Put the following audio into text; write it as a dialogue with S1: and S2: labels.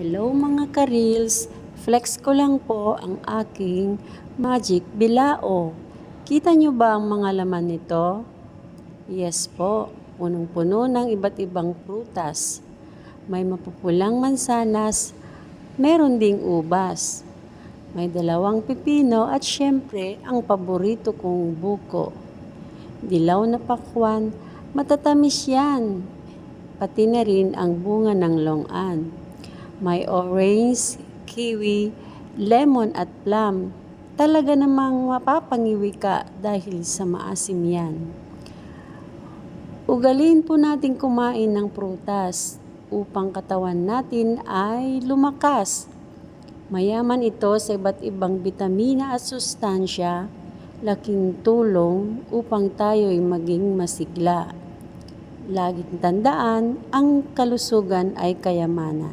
S1: Hello mga karils, flex ko lang po ang aking magic bilao. Kita nyo ba ang mga laman nito? Yes po, punong-puno ng iba't ibang prutas. May mapupulang mansanas, meron ding ubas. May dalawang pipino at syempre ang paborito kong buko. Dilaw na pakwan, matatamis yan. Pati na rin ang bunga ng longan. May orange, kiwi, lemon at plum. Talaga namang mapapangiwi ka dahil sa maasim yan. Ugalin po natin kumain ng prutas upang katawan natin ay lumakas. Mayaman ito sa iba't ibang bitamina at sustansya, laking tulong upang tayo'y maging masigla. Laging tandaan, ang kalusugan ay kayamanan.